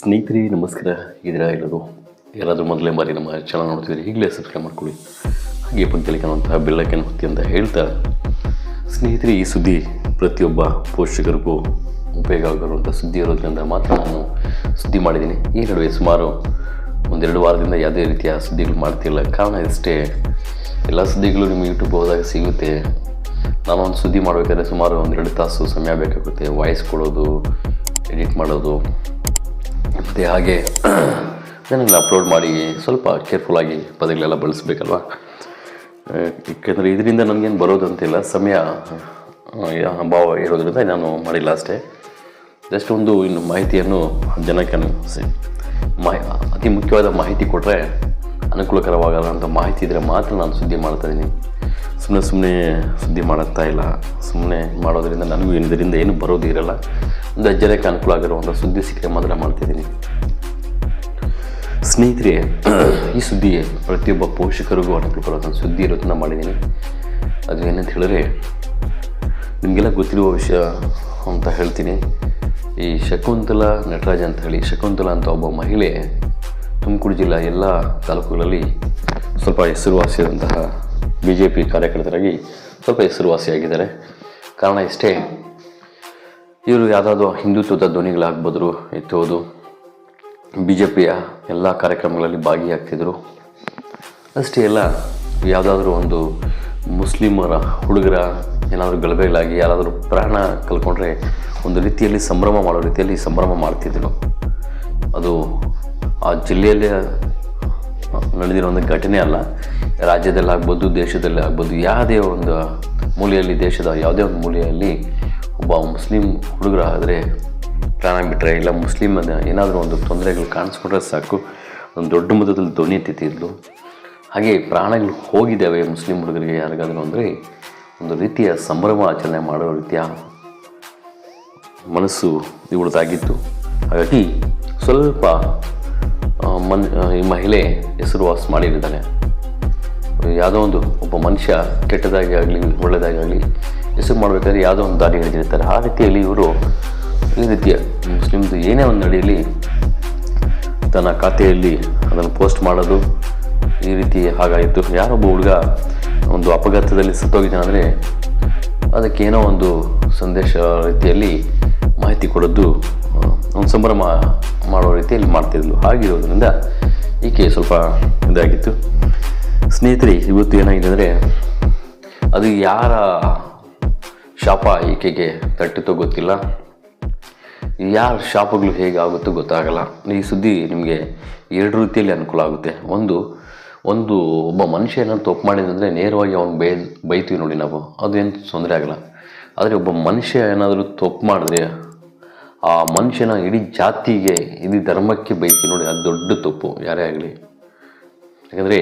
ಸ್ನೇಹಿತರೆ, ನಮಸ್ಕಾರ. ಇದರ ಎಲ್ಲರೂ? ಯಾರಾದರೂ ಮೊದಲೇ ಬಾರಿ ನಮ್ಮ ಚಾನಲ್ ನೋಡ್ತಿದ್ರೆ ಈಗಲೇ ಸಬ್ಸ್ಕ್ರೈಬ್ ಮಾಡ್ಕೊಳ್ಳಿ. ಹಾಗೆ ಪಂಚಲಿ ಕಾಣುವಂತಹ ಬೆಳ್ಳಕ್ಕೆನ ಹೊತ್ತಿ ಅಂತ ಹೇಳ್ತಾ, ಸ್ನೇಹಿತರೆ, ಈ ಸುದ್ದಿ ಪ್ರತಿಯೊಬ್ಬ ಪೋಷಕರಿಗೂ ಉಪಯೋಗ ಆಗಿರುವಂಥ ಸುದ್ದಿ ಇರೋದ್ರಿಂದ ಮಾತ್ರ ನಾನು ಸುದ್ದಿ ಮಾಡಿದ್ದೀನಿ. ಈ ನಡುವೆ ಸುಮಾರು ಒಂದೆರಡು ವಾರದಿಂದ ಯಾವುದೇ ರೀತಿಯ ಸುದ್ದಿಗಳು ಮಾಡ್ತಿಲ್ಲ. ಕಾರಣ ಇಷ್ಟೇ, ಎಲ್ಲ ಸುದ್ದಿಗಳು ನಿಮ್ಮ ಯೂಟ್ಯೂಬ್ ಹೋದಾಗ ಸಿಗುತ್ತೆ. ನಾನು ಒಂದು ಸುದ್ದಿ ಮಾಡಬೇಕಾದ್ರೆ ಸುಮಾರು ಒಂದೆರಡು ತಾಸು ಸಮಯ ಬೇಕಾಗುತ್ತೆ. ವಾಯ್ಸ್ ಕೊಡೋದು ಎಡಿಟ್ ಮಾಡೋದು ಮತ್ತು ಹಾಗೆ ಅದನ್ನೆಲ್ಲ ಅಪ್ಲೋಡ್ ಮಾಡಿ ಸ್ವಲ್ಪ ಕೇರ್ಫುಲ್ಲಾಗಿ ಪದಗಳೆಲ್ಲ ಬಳಸಬೇಕಲ್ವ? ಏಕೆಂದರೆ ಇದರಿಂದ ನನಗೇನು ಬರೋದಂತಿಲ್ಲ ಸಮಯ ಭಾವ ಇರೋದ್ರಿಂದ ನಾನು ಮಾಡಿಲ್ಲ ಅಷ್ಟೇ. ಜಸ್ಟ್ ಒಂದು ಇನ್ನು ಮಾಹಿತಿಯನ್ನು ಜನಕ್ಕೆ ಮಾಹಿ, ಅತಿ ಮುಖ್ಯವಾದ ಮಾಹಿತಿ ಕೊಟ್ಟರೆ ಅನುಕೂಲಕರವಾಗಲ್ಲ ಅನುಕೂಲಕರವಾಗದಂಥ ಮಾಹಿತಿ ಇದ್ದರೆ ಮಾತ್ರ ನಾನು ಸುದ್ದಿ ಮಾಡ್ತಾ ಇದ್ದೀನಿ. ಸುಮ್ಮನೆ ಸುಮ್ಮನೆ ಸುದ್ದಿ ಮಾಡುತ್ತಾ ಇಲ್ಲ. ಸುಮ್ಮನೆ ಮಾಡೋದರಿಂದ ನನಗೂ ಇದರಿಂದ ಏನು ಬರೋದು ಇರಲ್ಲ. ಒಂದು ಜನಕ್ಕೆ ಅನುಕೂಲ ಆಗಿರುವಂಥ ಸುದ್ದಿ ಸಿಕ್ಕರೆ ಮಾತ್ರ ಮಾಡ್ತಿದ್ದೀನಿ ಸ್ನೇಹಿತರೆ, ಈ ಸುದ್ದಿ ಪ್ರತಿಯೊಬ್ಬ ಪೋಷಕರಿಗೂ ಅನುಕೂಲ ಬರೋದಂಥ ಸುದ್ದಿ ಇರೋದನ್ನ ಮಾಡಿದ್ದೀನಿ. ಅದು ಏನಂತ ಹೇಳಿದ್ರೆ, ನಿಮಗೆಲ್ಲ ಗೊತ್ತಿರುವ ವಿಷಯ ಅಂತ ಹೇಳ್ತೀನಿ. ಈ ಶಕುಂತಲಾ ನಟರಾಜ್ ಅಂತ ಹೇಳಿ, ಶಕುಂತಲಾ ಅಂತ ಒಬ್ಬ ಮಹಿಳೆ ತುಮಕೂರು ಜಿಲ್ಲೆ ಎಲ್ಲ ತಾಲೂಕುಗಳಲ್ಲಿ ಸ್ವಲ್ಪ ಹೆಸರುವಾಸಿಯಾದಂತಹ ಬಿ ಜೆ ಪಿ ಕಾರ್ಯಕರ್ತರಾಗಿ ಸ್ವಲ್ಪ ಹೆಸರುವಾಸಿಯಾಗಿದ್ದಾರೆ ಕಾರಣ ಇಷ್ಟೇ, ಇವರು ಯಾವುದಾದ್ರು ಹಿಂದುತ್ವದ ಧ್ವನಿಗಳಾಗ್ಬೋದ್ರು ಎತ್ತೋದು ಬಿ ಜೆ ಪಿಯ ಎಲ್ಲ ಕಾರ್ಯಕ್ರಮಗಳಲ್ಲಿ ಭಾಗಿಯಾಗ್ತಿದ್ರು. ಅಷ್ಟೇ ಅಲ್ಲ, ಯಾವುದಾದ್ರೂ ಒಂದು ಮುಸ್ಲಿಮರ, ಹುಡುಗರ ಏನಾದರೂ ಗಲಭೆಗಳಾಗಿ ಯಾರಾದರೂ ಪ್ರಾಣ ಕಲ್ಕೊಂಡ್ರೆ ಒಂದು ರೀತಿಯಲ್ಲಿ ಸಂಭ್ರಮ ಮಾಡೋ ರೀತಿಯಲ್ಲಿ ಸಂಭ್ರಮ ಮಾಡ್ತಿದ್ರು. ಅದು ಆ ಜಿಲ್ಲೆಯಲ್ಲಿ ನಡೆದಿರೋ ಒಂದು ಘಟನೆ ಅಲ್ಲ ರಾಜ್ಯದಲ್ಲಿ ಆಗ್ಬೋದು ದೇಶದಲ್ಲಿ ಆಗ್ಬೋದು ಯಾವುದೇ ಒಂದು ಮೂಲೆಯಲ್ಲಿ, ದೇಶದ ಯಾವುದೇ ಒಂದು ಮೂಲೆಯಲ್ಲಿ ಒಬ್ಬ ಮುಸ್ಲಿಂ ಹುಡುಗರ ಆದರೆ ಪ್ರಾಣ ಬಿಟ್ಟರೆ ಇಲ್ಲ ಮುಸ್ಲಿಮ್ ಏನಾದರೂ ಒಂದು ತೊಂದರೆಗಳು ಕಾಣಿಸ್ಕೊಂಡ್ರೆ ಸಾಕು. ಒಂದು ದೊಡ್ಡ ಮೊತ್ತದಲ್ಲಿ ಧ್ವನಿ ಎತ್ತಿತ್ತಿದ್ಲು ಹಾಗೆ ಪ್ರಾಣಗಳು ಹೋಗಿದ್ದಾವೆ ಮುಸ್ಲಿಂ ಹುಡುಗರಿಗೆ ಯಾರಿಗಾದರೂ ಅಂದರೆ ಒಂದು ರೀತಿಯ ಸಂಭ್ರಮ ಆಚರಣೆ ಮಾಡೋ ರೀತಿಯ ಮನಸ್ಸು ಇವಳದಾಗಿತ್ತು ಹಾಗಾಗಿ ಸ್ವಲ್ಪ ಮನ್ ಈ ಮಹಿಳೆ ಹೆಸರುವಾಸ ಮಾಡಿದ್ದಾಳೆ ಯಾವುದೋ ಒಂದು ಒಬ್ಬ ಮನುಷ್ಯ ಕೆಟ್ಟದಾಗಿ ಆಗಲಿ ಒಳ್ಳೆಯದಾಗಿ ಆಗಲಿ ಹೆಸರು ಮಾಡಬೇಕಾದ್ರೆ ಯಾವುದೋ ಒಂದು ದಾರಿ ಹಿಡಿದಿರ್ತಾರೆ. ಆ ರೀತಿಯಲ್ಲಿ ಇವರು ಈ ರೀತಿಯ ಮುಸ್ಲಿಮ್ದು ಏನೇ ಒಂದು ನಡೆಯಲಿ ತನ್ನ ಖಾತೆಯಲ್ಲಿ ಅದನ್ನು ಪೋಸ್ಟ್ ಮಾಡೋದು ಈ ರೀತಿ ಹಾಗಾಯಿತು. ಯಾರೊಬ್ಬ ಹುಡುಗ ಒಂದು ಅಪಘಾತದಲ್ಲಿ ಸತ್ತೋಗಿದ್ದಾನೆ ಅದಕ್ಕೆ ಏನೋ ಒಂದು ಸಂದೇಶ ರೀತಿಯಲ್ಲಿ ಮಾಹಿತಿ ಕೊಡೋದು ಒಂದು ಸಂಭ್ರಮ ಮಾಡೋ ರೀತಿಯಲ್ಲಿ ಮಾಡ್ತಿದ್ಲು. ಹಾಗಿರೋದ್ರಿಂದ ಈಕೆ ಸ್ವಲ್ಪ ಇದಾಗಿತ್ತು. ಸ್ನೇಹಿತರೆ, ಇವತ್ತು ಏನಾಗಿದೆ ಅಂದರೆ ಅದು ಯಾರ ಶಾಪ ಈಕೆಗೆ ತಟ್ಟಿತೋ ಗೊತ್ತಿಲ್ಲ. ಯಾರ ಶಾಪಗಳು ಹೇಗೆ ಆಗುತ್ತೋ ಗೊತ್ತಾಗಲ್ಲ. ಈ ಸುದ್ದಿ ನಿಮಗೆ ಎರಡು ರೀತಿಯಲ್ಲಿ ಅನುಕೂಲ ಆಗುತ್ತೆ. ಒಂದು ಒಂದು ಒಬ್ಬ ಮನುಷ್ಯ ಏನಾದ್ರು ತಪ್ಪು ಮಾಡಿದಂದರೆ ನೇರವಾಗಿ ಅವ್ನು ಬೈ, ಬೈತೀವಿ ನೋಡಿ ನಾವು. ಅದೇನು ತೊಂದರೆ ಆಗಲ್ಲ. ಆದರೆ ಒಬ್ಬ ಮನುಷ್ಯ ಏನಾದರೂ ತಪ್ಪು ಮಾಡಿದ್ರೆ ಆ ಮನುಷ್ಯನ ಇಡೀ ಜಾತಿಗೆ, ಇಡೀ ಧರ್ಮಕ್ಕೆ ಬೈತೀವಿ ನೋಡಿ, ಅದು ದೊಡ್ಡ ತಪ್ಪು. ಯಾರೇ ಆಗಲಿ. ಯಾಕಂದರೆ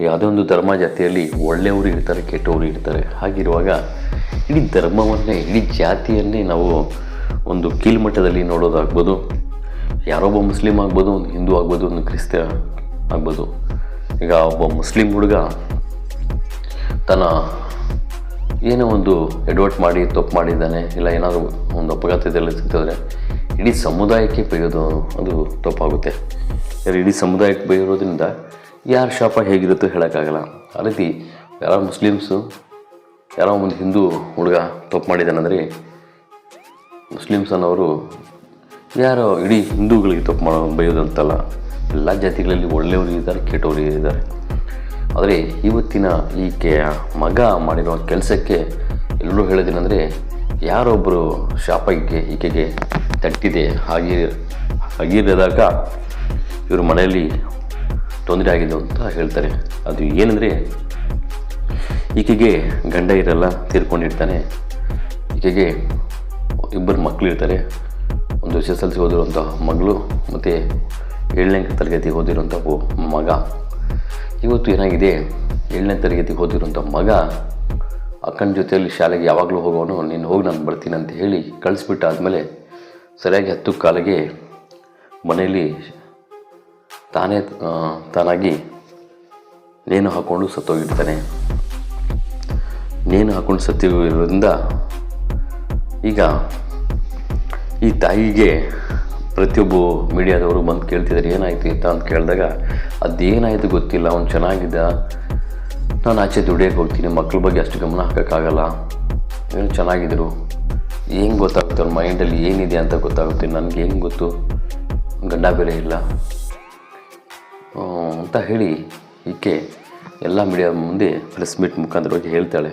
ಯಾವುದೇ ಒಂದು ಧರ್ಮ ಜಾತಿಯಲ್ಲಿ ಒಳ್ಳೆಯವರು ಇರ್ತಾರೆ, ಕೆಟ್ಟವರು ಇರ್ತಾರೆ. ಹಾಗಿರುವಾಗ ಇಡೀ ಧರ್ಮವನ್ನೇ, ಇಡೀ ಜಾತಿಯನ್ನೇ ನಾವು ಒಂದು ಕೀಳ್ಮಟ್ಟದಲ್ಲಿ ನೋಡೋದಾಗ್ಬೋದು ಯಾರೊಬ್ಬ ಮುಸ್ಲಿಂ ಆಗ್ಬೋದು, ಒಂದು ಹಿಂದೂ ಆಗ್ಬೋದು, ಒಂದು ಕ್ರಿಸ್ತ ಆಗ್ಬೋದು. ಈಗ ಒಬ್ಬ ಮುಸ್ಲಿಂ ಹುಡುಗ ತನ್ನ ಏನೋ ಒಂದು ಎಡ್ವರ್ಟ್ ಮಾಡಿ, ತಪ್ಪು ಮಾಡಿದ್ದಾನೆ, ಇಲ್ಲ ಏನಾದರೂ ಒಂದು ಅಪಘಾತದಲ್ಲಿ ಸಿಗ್ತದ್ರೆ ಇಡೀ ಸಮುದಾಯಕ್ಕೆ ಬೈಯೋದು, ಅದು ತಪ್ಪಾಗುತ್ತೆ. ಇಡೀ ಸಮುದಾಯಕ್ಕೆ ಬೈಯೋದ್ರಿಂದ ಯಾರ ಶಾಪ ಹೇಗಿರುತ್ತೋ ಹೇಳೋಕ್ಕಾಗಲ್ಲ. ಆ ರೀತಿ ಯಾರೋ ಮುಸ್ಲಿಮ್ಸು, ಯಾರೋ ಒಂದು ಹಿಂದೂ ಹುಡುಗ ತಪ್ಪು ಮಾಡಿದ್ದಾನಂದರೆ ಮುಸ್ಲಿಮ್ಸ್ ಅನ್ನೋರು ಯಾರೋ ಇಡೀ ಹಿಂದೂಗಳಿಗೆ ತಪ್ಪು ಮಾಡೋ ಬೈಯೋದಂತಲ್ಲ. ಎಲ್ಲ ಜಾತಿಗಳಲ್ಲಿ ಒಳ್ಳೆಯವರು ಇದ್ದಾರೆ, ಕೆಟ್ಟವರು ಇದ್ದಾರೆ. ಆದರೆ ಇವತ್ತಿನ ಈಕೆಯ ಮಗ ಮಾಡಿರೋ ಕೆಲಸಕ್ಕೆ ಎಲ್ಲರೂ ಹೇಳೋದೇನೆಂದರೆ ಯಾರೊಬ್ಬರು ಶಾಪ ಈಕೆ, ಈಕೆಗೆ ತಟ್ಟಿದೆ, ಹಾಗೆ ಹಾಗಿರದಾಗ ಇವರು ಮನೆಯಲ್ಲಿ ತೊಂದರೆ ಆಗಿದೆ ಅಂತ ಹೇಳ್ತಾರೆ. ಅದು ಏನಂದರೆ, ಈಕೆಗೆ ಗಂಡ ಇರಲ್ಲ ತೀರ್ಕೊಂಡಿರ್ತಾನೆ ಈಕೆಗೆ ಇಬ್ಬರು ಮಕ್ಕಳಿರ್ತಾರೆ ಒಂದು ಎಸ್ ಎಸ್ ಎಲ್ ಸಿ ಓದಿರುವಂಥ ಮಗಳು ಮತ್ತು ಏಳನೇ ತರಗತಿ ಓದಿರುವಂಥ ಮಗ. ಇವತ್ತು ಏನಾಗಿದೆ? ಏಳನೇ ತರಗತಿಗೆ ಓದಿರುವಂಥ ಮಗ ಅಕ್ಕನ ಜೊತೆಯಲ್ಲಿ ಶಾಲೆಗೆ ಯಾವಾಗಲೂ ಹೋಗೋನು ನೀನು ಹೋಗಿ ನಾನು ಬರ್ತೀನಿ ಅಂತ ಹೇಳಿ ಕಳಿಸ್ಬಿಟ್ಟಾದಮೇಲೆ ಸರಿಯಾಗಿ ಹತ್ತು ಕಾಲಿಗೆ ಮನೆಯಲ್ಲಿ ತಾನೇ ತಾನಾಗಿ ನೇಣು ಹಾಕ್ಕೊಂಡು ಸತ್ತೋಗಿರ್ತಾನೆ. ನೇಣು ಹಾಕ್ಕೊಂಡು ಸತ್ತಿರೋದ್ರಿಂದ ಈಗ ಈ ತಾಯಿಗೆ ಪ್ರತಿಯೊಬ್ಬ ಮೀಡಿಯಾದವರು ಬಂದು ಕೇಳ್ತಿದ್ದಾರೆ, ಏನಾಯಿತು ಅಂತ ಅಂತ ಕೇಳಿದಾಗ, ಅದೇನಾಯಿತು ಗೊತ್ತಿಲ್ಲ, ಅವ್ನು ಚೆನ್ನಾಗಿದ್ದ, ನಾನು ಆಚೆ ದುಡಿಯೋಕ್ಕೆ ಹೋಗ್ತೀನಿ ಮಕ್ಕಳ ಬಗ್ಗೆ ಅಷ್ಟು ಗಮನ ಹಾಕೋಕ್ಕಾಗಲ್ಲ ಏನು ಚೆನ್ನಾಗಿದ್ರು ಏನು ಗೊತ್ತಾಗುತ್ತೆ ಅವ್ರ ಮೈಂಡಲ್ಲಿ ಏನಿದೆ ಅಂತ ಗೊತ್ತಾಗುತ್ತೆ, ನನಗೆ ಹೆಂಗೆ ಗೊತ್ತು? ಗಂಡ ಬೇರೆ ಇಲ್ಲ. ಅಂತ ಹೇಳಿ ಈಕೆ ಎಲ್ಲ ಮೀಡಿಯಾ ಮುಂದೆ ಪ್ರೆಸ್ ಮೀಟ್ ಮುಖಾಂತರವಾಗಿ ಹೇಳ್ತಾಳೆ.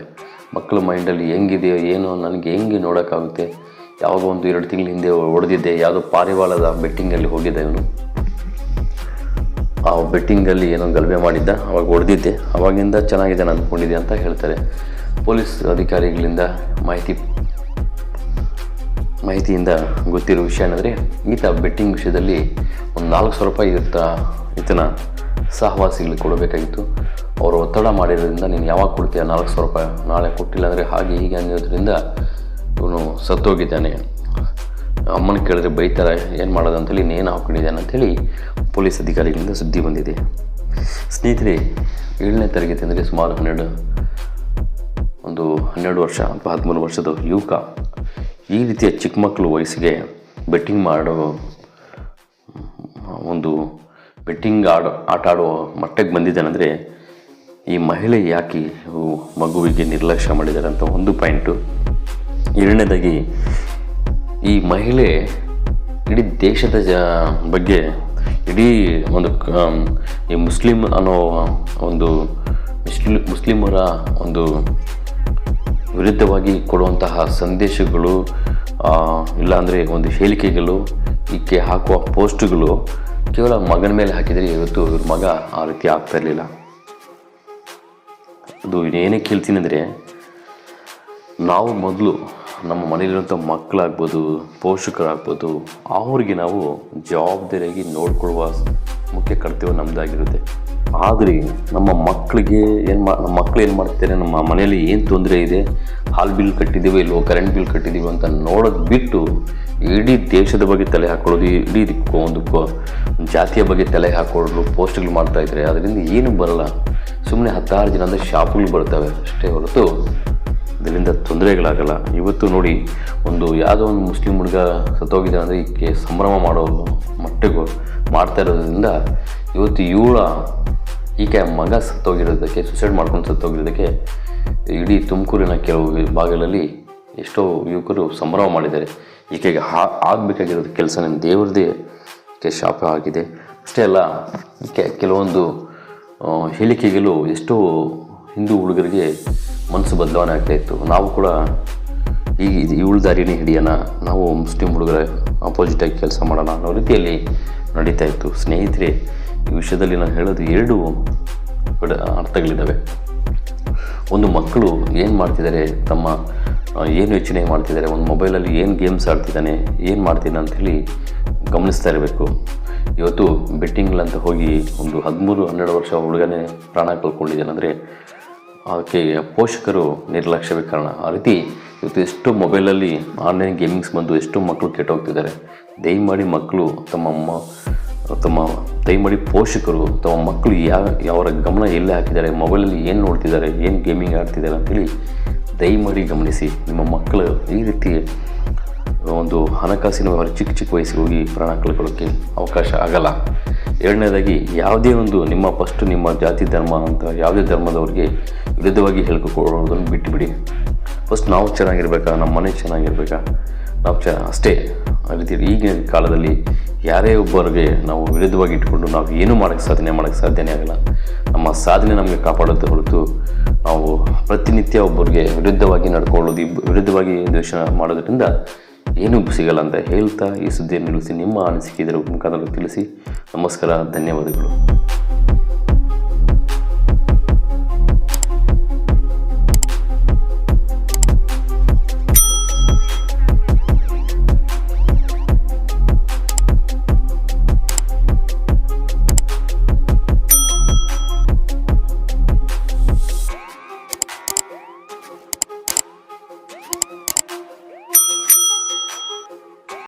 ಮಕ್ಕಳ ಮೈಂಡಲ್ಲಿ ಹೆಂಗಿದೆಯೋ ಏನೋ ನನಗೆ ಹೆಂಗೆ ನೋಡೋಕ್ಕಾಗುತ್ತೆ? ಯಾವಾಗ ಒಂದು ಎರಡು ತಿಂಗಳ ಹಿಂದೆ ಹೊಡೆದಿದ್ದೆ? ಯಾವುದೋ ಪಾರಿವಾಳದ ಬೆಟ್ಟಿಂಗಲ್ಲಿ ಹೋಗಿದ್ದೆ ಇವನು. ಆ ಬೆಟ್ಟಿಂಗಲ್ಲಿ ಏನೋ ಗಲಭೆ ಮಾಡಿದ್ದ, ಅವಾಗ ಹೊಡೆದಿದ್ದೆ. ಅವಾಗಿಂದ ಚೆನ್ನಾಗಿದೆ ನಾನು ಅಂದ್ಕೊಂಡಿದ್ದೆ ಅಂತ ಹೇಳ್ತಾರೆ. ಪೊಲೀಸ್ ಅಧಿಕಾರಿಗಳಿಂದ ಮಾಹಿತಿ, ಮಾಹಿತಿಯಿಂದ ಗೊತ್ತಿರೋ ವಿಷಯ ಏನಂದರೆ, ಈತ ಬೆಟ್ಟಿಂಗ್ ವಿಷಯದಲ್ಲಿ ಒಂದು ನಾಲ್ಕು ಸಾವಿರ ರೂಪಾಯಿ ಇರ್ತಾ ಈತನ ಸಹವಾಸಿಗಳಿಗೆ ಕೊಡಬೇಕಾಗಿತ್ತು. ಅವರು ಒತ್ತಡ ಮಾಡಿರೋದ್ರಿಂದ ನೀನು ಯಾವಾಗ ಕೊಡ್ತೀಯ? ನಾಲ್ಕು ಸಾವಿರ ರೂಪಾಯಿ ನಾಳೆ ಕೊಟ್ಟಿಲ್ಲ ಅಂದರೆ ಹಾಗೆ ಹೀಗೆ ಅನ್ನೋದ್ರಿಂದ ಇವನು ಸತ್ತೋಗಿದ್ದಾನೆ. ಅಮ್ಮನ ಕೇಳಿದ್ರೆ ಬೈತಾರೆ, ಏನು ಮಾಡೋದು? ಅಂತೇಳಿ ನೇನು ಹಾಕೊಂಡಿದ್ದಾನೆ ಅಂಥೇಳಿ ಪೊಲೀಸ್ ಅಧಿಕಾರಿಗಳಿಂದ ಸುದ್ದಿ ಬಂದಿದೆ. ಸ್ನೇಹಿತರೆ, ಏಳನೇ ತರಗತಿ ಅಂದರೆ ಸುಮಾರು ಹನ್ನೆರಡು, ಒಂದು ಹನ್ನೆರಡು ವರ್ಷ ಅಥವಾ ಹದಿಮೂರು ವರ್ಷದ ಯುವಕ ಈ ರೀತಿಯ ಚಿಕ್ಕ ಮಕ್ಕಳು ವಯಸ್ಸಿಗೆ ಬೆಟ್ಟಿಂಗ್ ಮಾಡೋ ಒಂದು ಬೆಟ್ಟಿಂಗ್ ಆಡೋ, ಆಟ ಆಡೋ ಮಟ್ಟಕ್ಕೆ ಬಂದಿದ್ದಾನಂದರೆ ಈ ಮಹಿಳೆ ಯಾಕೆ ಮಗುವಿಗೆ ನಿರ್ಲಕ್ಷ್ಯ ಮಾಡಿದ್ದಾರೆ ಅಂತ ಒಂದು ಪಾಯಿಂಟು ಎರಡನೇದಾಗಿ ಈ ಮಹಿಳೆ ಇಡೀ ದೇಶದ ಜ, ಬಗ್ಗೆ ಇಡೀ ಒಂದು ಈ ಮುಸ್ಲಿಂ ಅನ್ನೋ ಒಂದು ಮುಸ್ಲಿ, ಮುಸ್ಲಿಮರ ಒಂದು ವಿರುದ್ಧವಾಗಿ ಕೊಡುವಂತಹ ಸಂದೇಶಗಳು ಇಲ್ಲಾಂದರೆ ಒಂದು ಹೇಳಿಕೆಗಳು, ಈಕೆ ಹಾಕುವ ಪೋಸ್ಟ್ಗಳು ಕೇವಲ ಮಗನ ಮೇಲೆ ಹಾಕಿದರೆ ಇವತ್ತು ಇವ್ರ ಮಗ ಆ ರೀತಿ ಆಗ್ತಾ ಇರಲಿಲ್ಲ. ಅದು ಏನಕ್ಕೆ ಕೇಳ್ತೀನಿ ಅಂದರೆ, ನಾವು ಮೊದಲು ನಮ್ಮ ಮನೆಯಲ್ಲಿರುವಂಥ ಮಕ್ಕಳಾಗ್ಬೋದು, ಪೋಷಕರಾಗ್ಬೋದು, ಅವ್ರಿಗೆ ನಾವು ಜವಾಬ್ದಾರಿಯಾಗಿ ನೋಡ್ಕೊಳ್ಳುವ ಮುಖ್ಯ ಕರ್ತವ್ಯ ನಮ್ಮದಾಗಿರುತ್ತೆ ಆದರೆ ನಮ್ಮ ಮಕ್ಕಳಿಗೆ ಏನು ಮಾ ನಮ್ಮ ಮಕ್ಕಳು ಏನು ಮಾಡ್ತಾರೆ? ನಮ್ಮ ಮನೆಯಲ್ಲಿ ಏನು ತೊಂದರೆ ಇದೆ? ಹಾಲ್ ಬಿಲ್ ಕಟ್ಟಿದ್ದೀವೋ ಇಲ್ವೋ? ಕರೆಂಟ್ ಬಿಲ್ ಕಟ್ಟಿದ್ದೀವೋ ಅಂತ ನೋಡೋದು ಬಿಟ್ಟು ಇಡೀ ದೇಶದ ಬಗ್ಗೆ ತಲೆ ಹಾಕೊಳ್ಳೋದು ಇಡೀ ಇದಕ್ಕೋ ಒಂದು ಜಾತಿಯ ಬಗ್ಗೆ ತಲೆ ಹಾಕೊಳ್ಳೋದು ಪೋಸ್ಟ್ಗಳು ಮಾಡ್ತಾ ಇದ್ದಾರೆ ಅದರಿಂದ ಏನೂ ಬರಲ್ಲ. ಸುಮ್ಮನೆ ಹತ್ತಾರು ಜನ ಅಂದರೆ ಶಾಪುಗಳು ಬರ್ತವೆ ಅಷ್ಟೇ ಹೊರತು ಇದರಿಂದ ತೊಂದರೆಗಳಾಗಲ್ಲ. ಇವತ್ತು ನೋಡಿ ಒಂದು ಯಾವುದೋ ಒಂದು ಮುಸ್ಲಿಂ ಹುಡುಗ ಸತ್ತೋಗಿದೆ ಅಂದರೆ ಈಕೆ ಸಂಭ್ರಮ ಮಾಡೋ ಮಟ್ಟಿಗೂ ಮಾಡ್ತಾ ಇರೋದ್ರಿಂದ ಇವತ್ತು ಇವಳ ಈಕೆ ಮಗ ಸತ್ತೋಗಿರೋದಕ್ಕೆ ಸುಸೈಡ್ ಮಾಡ್ಕೊಂಡು ಸತ್ತೋಗಿರೋದಕ್ಕೆ ಇಡೀ ತುಮಕೂರಿನ ಕೆಲವು ಭಾಗಗಳಲ್ಲಿ ಎಷ್ಟೋ ಯುವಕರು ಸಂಭ್ರಮ ಮಾಡಿದ್ದಾರೆ. ಈಕೆಗೆ ಹಾ, ಆಗಬೇಕಾಗಿರೋದು ಕೆಲಸ ನಿಮ್ಮ ದೇವ್ರದ್ದೇ ಶಾಪ ಆಗಿದೆ. ಅಷ್ಟೇ ಅಲ್ಲ, ಈಕೆ ಕೆಲವೊಂದು ಹೇಳಿಕೆಗಳು ಎಷ್ಟೋ ಹಿಂದೂ ಹುಡುಗರಿಗೆ ಮನಸ್ಸು ಬದಲಾವಣೆ ಆಗ್ತಾಯಿತ್ತು ನಾವು ಕೂಡ ಈ ಇವಳ ದಾರಿನೇ ಹಿಡಿಯೋಣ, ನಾವು ಮುಸ್ಲಿಂ ಹುಡುಗರ ಅಪೋಸಿಟಾಗಿ ಕೆಲಸ ಮಾಡೋಣ ಅನ್ನೋ ರೀತಿಯಲ್ಲಿ ನಡೀತಾ ಇತ್ತು. ಸ್ನೇಹಿತರೆ ಈ ವಿಷಯದಲ್ಲಿ ನಾನು ಹೇಳೋದು ಎರಡು ಅರ್ಥಗಳಿದ್ದಾವೆ. ಒಂದು ಮಕ್ಕಳು ಏನು ಮಾಡ್ತಿದ್ದಾರೆ, ತಮ್ಮ ಏನು ಯೋಚನೆ ಮಾಡ್ತಿದ್ದಾರೆ, ಒಂದು ಮೊಬೈಲಲ್ಲಿ ಏನು ಗೇಮ್ಸ್ ಆಡ್ತಿದ್ದಾನೆ, ಏನು ಮಾಡ್ತಿದ್ದಾನೆ ಅಂಥೇಳಿ ಗಮನಿಸ್ತಾ ಇರಬೇಕು. ಇವತ್ತು ಬೆಟ್ಟಿಂಗ್ಲಂತ ಹೋಗಿ ಒಂದು ಹದಿಮೂರು, ಹನ್ನೆರಡು ವರ್ಷ ಹುಡುಗನೇ ಪ್ರಾಣ ಕಳ್ಕೊಂಡಿದ್ದಾನೆ ಅಂದರೆ ಅದಕ್ಕೆ ಪೋಷಕರು ನಿರ್ಲಕ್ಷ್ಯವೇ ಕಾರಣ. ಆ ರೀತಿ ಇವತ್ತು ಎಷ್ಟು ಮೊಬೈಲಲ್ಲಿ ಆನ್ಲೈನ್ ಗೇಮಿಂಗ್ಸ್ ಬಂದು ಎಷ್ಟು ಮಕ್ಕಳು ಕೆಟ್ಟೋಗ್ತಿದ್ದಾರೆ. ದಯಮಾಡಿ ಮಕ್ಕಳು ತಮ್ಮ ಅಮ್ಮ ತಮ್ಮ ದಯಮಾಡಿ ಪೋಷಕರು, ತಮ್ಮ ಮಕ್ಕಳು ಯಾವ ಯಾವ ಗಮನ ಎಲ್ಲೇ ಹಾಕಿದ್ದಾರೆ, ಮೊಬೈಲಲ್ಲಿ ಏನು ನೋಡ್ತಿದ್ದಾರೆ, ಏನು ಗೇಮಿಂಗ್ ಆಡ್ತಿದ್ದಾರೆ ಅಂತೇಳಿ ದಯಮಾಡಿ ಗಮನಿಸಿ. ನಿಮ್ಮ ಮಕ್ಕಳು ಈ ರೀತಿ ಒಂದು ಹಣಕಾಸಿನ ವ್ಯವಹಾರ ಚಿಕ್ಕ ಚಿಕ್ಕ ವಯಸ್ಸಿಗೆ ಹೋಗಿ ಪ್ರಾಣ ಕಳ್ಕೊಳ್ಳೋಕ್ಕೆ ಅವಕಾಶ ಆಗಲ್ಲ. ಎರಡನೇದಾಗಿ, ಯಾವುದೇ ಒಂದು ನಿಮ್ಮ ಫಸ್ಟು ನಿಮ್ಮ ಜಾತಿ ಧರ್ಮ ಅಂತ ಯಾವುದೇ ಧರ್ಮದವ್ರಿಗೆ ವಿರುದ್ಧವಾಗಿ ಹೇಳ್ಕೊಡೋದನ್ನು ಬಿಟ್ಟುಬಿಡಿ ಫಸ್ಟ್ ನಾವು ಚೆನ್ನಾಗಿರ್ಬೇಕಾ, ನಮ್ಮ ಮನೆ ಚೆನ್ನಾಗಿರ್ಬೇಕಾ? ನಾವು ಚ ಅಷ್ಟೇ. ಆ ಈಗಿನ ಕಾಲದಲ್ಲಿ ಯಾರೇ ಒಬ್ಬರಿಗೆ ನಾವು ವಿರುದ್ಧವಾಗಿ ಇಟ್ಕೊಂಡು ನಾವು ಏನು ಮಾಡೋಕ್ಕೆ ಸಾಧನೆ ಮಾಡೋಕ್ಕೆ ಸಾಧ್ಯನೇ ಆಗಲ್ಲ. ನಮ್ಮ ಸಾಧನೆ ನಮಗೆ ಕಾಪಾಡುತ್ತೆ ಹೊರತು ನಾವು ಪ್ರತಿನಿತ್ಯ ಒಬ್ಬರಿಗೆ ವಿರುದ್ಧವಾಗಿ ನಡ್ಕೊಳ್ಳೋದು ವಿರುದ್ಧವಾಗಿ ದ್ವೇಷ ಮಾಡೋದ್ರಿಂದ ಏನೂ ಸಿಗಲ್ಲ ಅಂತ ಹೇಳ್ತಾ ಈ ಸುದ್ದಿಯನ್ನು ನಿಲ್ಲಿಸಿ. ನಿಮ್ಮ ಅನಿಸಿಕೆ ಇದರ ಮುಖಾಂತರ ತಿಳಿಸಿ. ನಮಸ್ಕಾರ, ಧನ್ಯವಾದಗಳು.